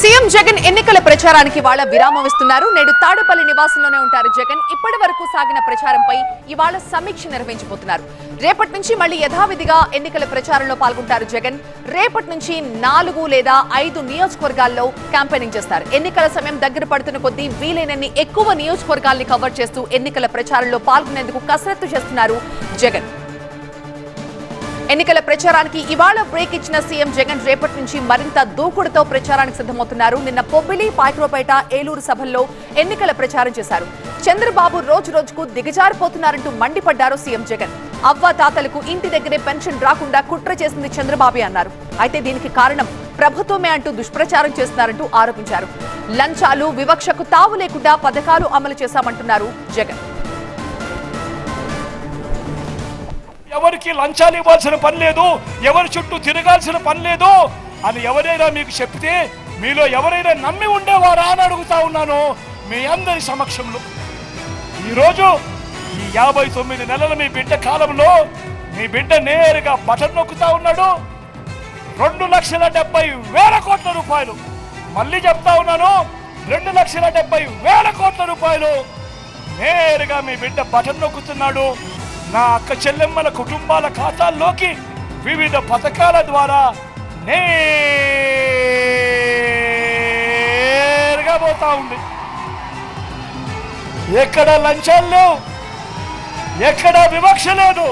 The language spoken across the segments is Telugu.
CM Jagan ఎన్నికల ప్రచారానికి వాళ్ళ విరామం ఇస్తున్నారు. నేడు తాడేపల్లి నివాసంలోనే ఉంటారు జగన్. ఇప్పటి వరకు సాగిన ప్రచారంపై ఇవాళ సమీక్ష నిర్వహించబోతున్నారు. రేపటి నుంచి మళ్ళీ యథావిధిగా ఎన్నికల ప్రచారంలో పాల్గొంటారు జగన్. రేపటి నుంచి నాలుగు లేదా ఐదు నియోజకవర్గాల్లో క్యాంపెయినింగ్ చేస్తారు. ఎన్నికల సమయం దగ్గర పడుతున్న కొద్దీ వీలైనన్ని ఎక్కువ నియోజకవర్గాల్ని కవర్ చేస్తూ ఎన్నికల ప్రచారంలో పాల్గొనేందుకు కసరత్తు చేస్తున్నారు జగన్. ఎన్నికల ప్రచారానికి ఇవాళ బ్రేక్ ఇచ్చిన సీఎం జగన్ రేపటి నుంచి మరింత దూకుడుతో ప్రచారానికి సిద్ధమవుతున్నారు. నిన్న పొబ్బిలి పాయక్రోపేట ఏలూరు సభల్లో ఎన్నికల ప్రచారం చేశారు. చంద్రబాబు రోజు రోజుకు దిగజారిపోతున్నారంటూ మండిపడ్డారు సీఎం జగన్. అవ్వ తాతలకు ఇంటి దగ్గరే పెన్షన్ రాకుండా కుట్ర చేసింది చంద్రబాబే అన్నారు. అయితే దీనికి కారణం ప్రభుత్వమే అంటూ దుష్ప్రచారం చేస్తున్నారంటూ ఆరోపించారు. లంచాలు వివక్షకు తావు లేకుండా పథకాలు అమలు చేశామంటున్నారు జగన్. ఎవరికి లంచాలు ఇవ్వాల్సిన పని లేదు ఎవరి చుట్టూ తిరగాల్సిన పని లేదు అని ఎవరైనా మీకు చెప్తే మీలో ఎవరైనా నమ్మి ఉండేవారా అని అడుగుతా ఉన్నాను మీ అందరి సమక్షంలో. ఈరోజు ఈ యాభై తొమ్మిది నెలల మీ బిడ్డ కాలంలో మీ బిడ్డ నేరుగా బటన్ నొక్కుతా ఉన్నాడు. రెండు లక్షల డెబ్బై వేల కోట్ల రూపాయలు. మళ్ళీ చెప్తా ఉన్నాను రెండు లక్షల డెబ్బై వేల కోట్ల రూపాయలు నేరుగా మీ బిడ్డ బటన్ నొక్కుతున్నాడు. నా అక్క చెల్లెమ్మల కుటుంబాల ఖాతాల్లోకి వివిధ పథకాల ద్వారా నేరుగా పోతా ఉంది. ఎక్కడ లంచాలు లేవు? ఎక్కడ వివక్ష లేదు?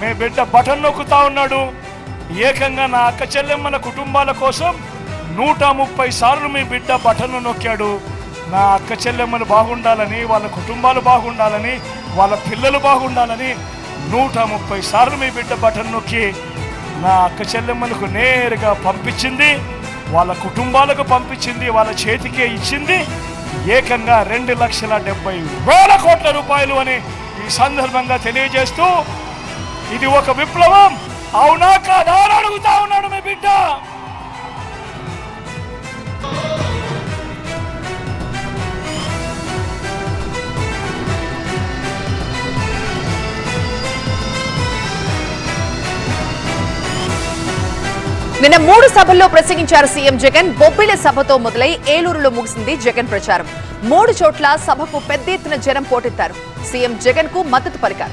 మీ బిడ్డ బటన్ నొక్కుతా ఉన్నాడు. ఏకంగా నా అక్క చెల్లెమ్మల కుటుంబాల కోసం నూట ముప్పై సార్లు మీ బిడ్డ బటన్ను నొక్కాడు. నా అక్క చెల్లెమ్మలు బాగుండాలని వాళ్ళ కుటుంబాలు బాగుండాలని వాళ్ళ పిల్లలు బాగుండాలని నూట ముప్పై సార్లు మీ బిడ్డ బటన్ నొక్కి నా అక్క చెల్లెమ్మలకు నేరుగా పంపించింది వాళ్ళ కుటుంబాలకు పంపించింది వాళ్ళ చేతికే ఇచ్చింది. ఏకంగా రెండు లక్షల డెబ్బై వేల కోట్ల రూపాయలు అని ఈ సందర్భంగా తెలియజేస్తూ ఇది ఒక విప్లవం. అవునా కాదా అని అడుగుతా ఉన్నాడు మీ బిడ్డ. నిన్న మూడు సభల్లో ప్రసంగించారు సీఎం జగన్. బొబ్బిలి సభతో మొదలై ఏలూరులో ముగిసింది జగన్ ప్రచారం. మూడు చోట్ల సభకు పెద్ద ఎత్తున జనం పోటెత్తారు. సీఎం జగన్కు మద్దతు పలికారు.